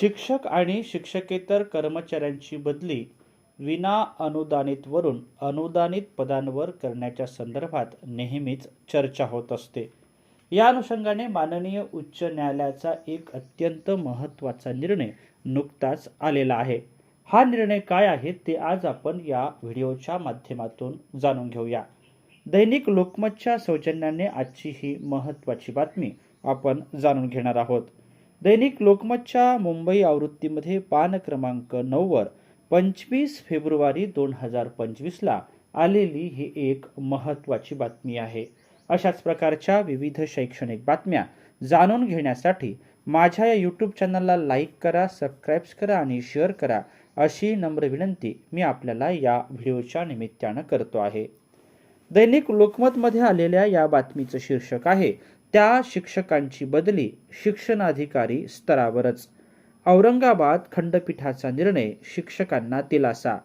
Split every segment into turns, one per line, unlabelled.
शिक्षक आणि शिक्षकेतर कर्मचाऱ्यांची बदली विना अनुदानितवरून अनुदानित पदांवर करण्याच्या संदर्भात नेहमीच चर्चा होत असते. या अनुषंगाने माननीय उच्च न्यायालयाचा एक अत्यंत महत्त्वाचा निर्णय नुकताच आलेला आहे. हा निर्णय काय आहे ते आज आपण या व्हिडिओच्या माध्यमातून जाणून घेऊया. दैनिक लोकमतच्या सौजन्याने आजची ही महत्त्वाची बातमी आपण जाणून घेणार आहोत. दैनिक लोकमतच्या मुंबई आवृत्तीमध्ये पान क्रमांक नऊवर पंचवीस फेब्रुवारी दोन हजार पंचवीसला आलेली ही एक महत्त्वाची बातमी आहे. अशाच प्रकारच्या विविध शैक्षणिक बातम्या जाणून घेण्यासाठी माझ्या या यूट्यूब चॅनलला लाईक करा सबस्क्राईब करा आणि शेअर करा अशी नम्र विनंती मी आपल्याला या व्हिडिओच्या निमित्तानं करतो आहे. दैनिक लोकमतमध्ये आलेल्या या बातमीचं शीर्षक आहे त्या शिक्षकांची बदली शिक्षणाधिकारी स्तरावरच. औरंगाबाद खंडपीठाचा निर्णय शिक्षकांना दिलासा.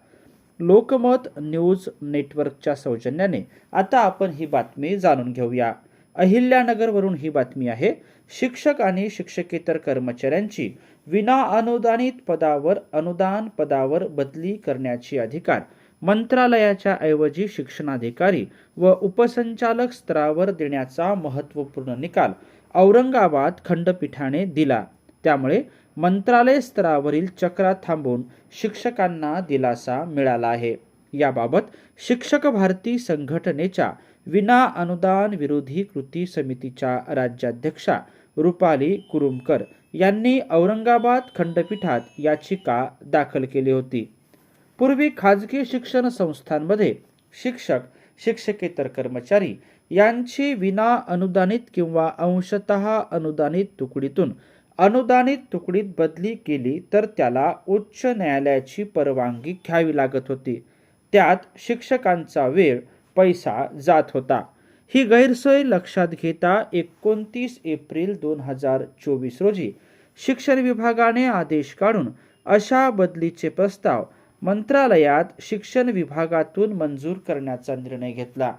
लोकमत न्यूज नेटवर्कच्या सौजन्याने आता आपण ही बातमी जाणून घेऊया. अहिल्यानगरवरून ही बातमी आहे शिक्षक आणि शिक्षकेतर कर्मचाऱ्यांची विना अनुदानित पदावर अनुदान पदावर बदली करण्याची अधिकार मंत्रालयाच्या ऐवजी शिक्षणाधिकारी व उपसंचालक स्तरावर देण्याचा महत्त्वपूर्ण निकाल औरंगाबाद खंडपीठाने दिला. त्यामुळे मंत्रालय स्तरावरील चक्रात थांबून शिक्षकांना दिलासा मिळाला आहे. याबाबत शिक्षक भारती संघटनेच्या विना अनुदान विरोधी कृती समितीच्या राज्याध्यक्षा रुपाली कुरुमकर यांनी औरंगाबाद खंडपीठात याचिका दाखल केली होती. पूर्वी खाजगी शिक्षण संस्थांमध्ये शिक्षक शिक्षकेतर कर्मचारी यांची विना अनुदानित किंवा अंशतः अनुदानित तुकडीतून अनुदानित तुकडीत बदली केली तर त्याला उच्च न्यायालयाची परवानगी घ्यावी लागत होती. त्यात शिक्षकांचा वेळ पैसा जात होता. ही गैरसोय लक्षात घेता एकोणतीस एप्रिल दोन हजार चोवीस रोजी शिक्षण विभागाने आदेश काढून अशा बदलीचे प्रस्ताव मंत्रालयात शिक्षण विभागातून मंजूर करण्याचा निर्णय घेतला.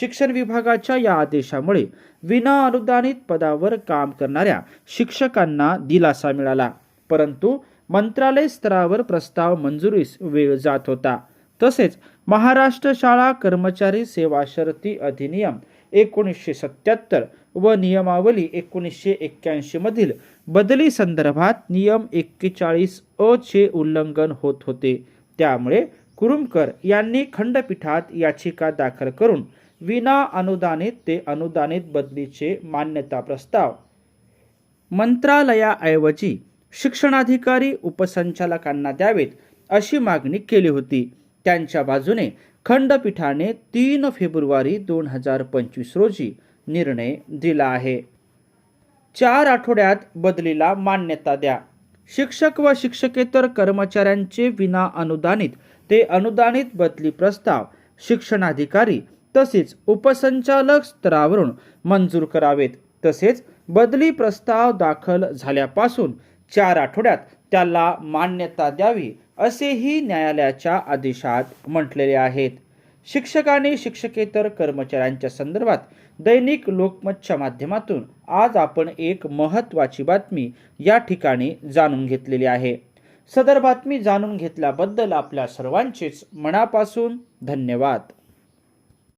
शिक्षण विभागाच्या या आदेशामुळे विना अनुदानित पदावर काम करणाऱ्या शिक्षकांना दिलासा मिळाला. परंतु मंत्रालय स्तरावर प्रस्ताव मंजुरीस वेळ जात होता. तसेच महाराष्ट्र शाळा कर्मचारी सेवा शर्ती अधिनियम एकोणीसशे सत्याहत्तर व नियमावली एकोणीसशे एक्क्याऐंशी मधील बदली संदर्भात नियम एक्केचाळीस अ चे उल्लंघन होत होते. त्यामुळे कुरुमकर यांनी खंडपीठात याचिका दाखल करून विना अनुदानित ते अनुदानित बदलीचे मान्यता प्रस्ताव. मंत्रालयाऐवजी शिक्षणाधिकारी उपसंचालकांना द्यावेत अशी मागणी केली होती. त्यांच्या बाजूने खंडपीठाने तीन फेब्रुवारी दोन हजार पंचवीस रोजी निर्णय दिला आहे. चार आठवड्यात बदलीला मान्यता द्या. शिक्षक व शिक्षकेतर कर्मचाऱ्यांचे विना अनुदानित ते अनुदानित बदली प्रस्ताव शिक्षणाधिकारी तसेच उपसंचालक स्तरावरून मंजूर करावेत. तसेच बदली प्रस्ताव दाखल झाल्यापासून चार आठवड्यात त्याला मान्यता द्यावी असेही न्यायालयाच्या आदेशात म्हटलेले आहेत. शिक्षक आणि शिक्षकेतर कर्मचाऱ्यांच्या संदर्भात दैनिक लोकमतच्या माध्यमातून आज आपण एक महत्त्वाची बातमी या ठिकाणी जाणून घेतलेली आहे. सदर बातमी जाणून घेतल्याबद्दल आपल्या सर्वांचेच मनापासून धन्यवाद.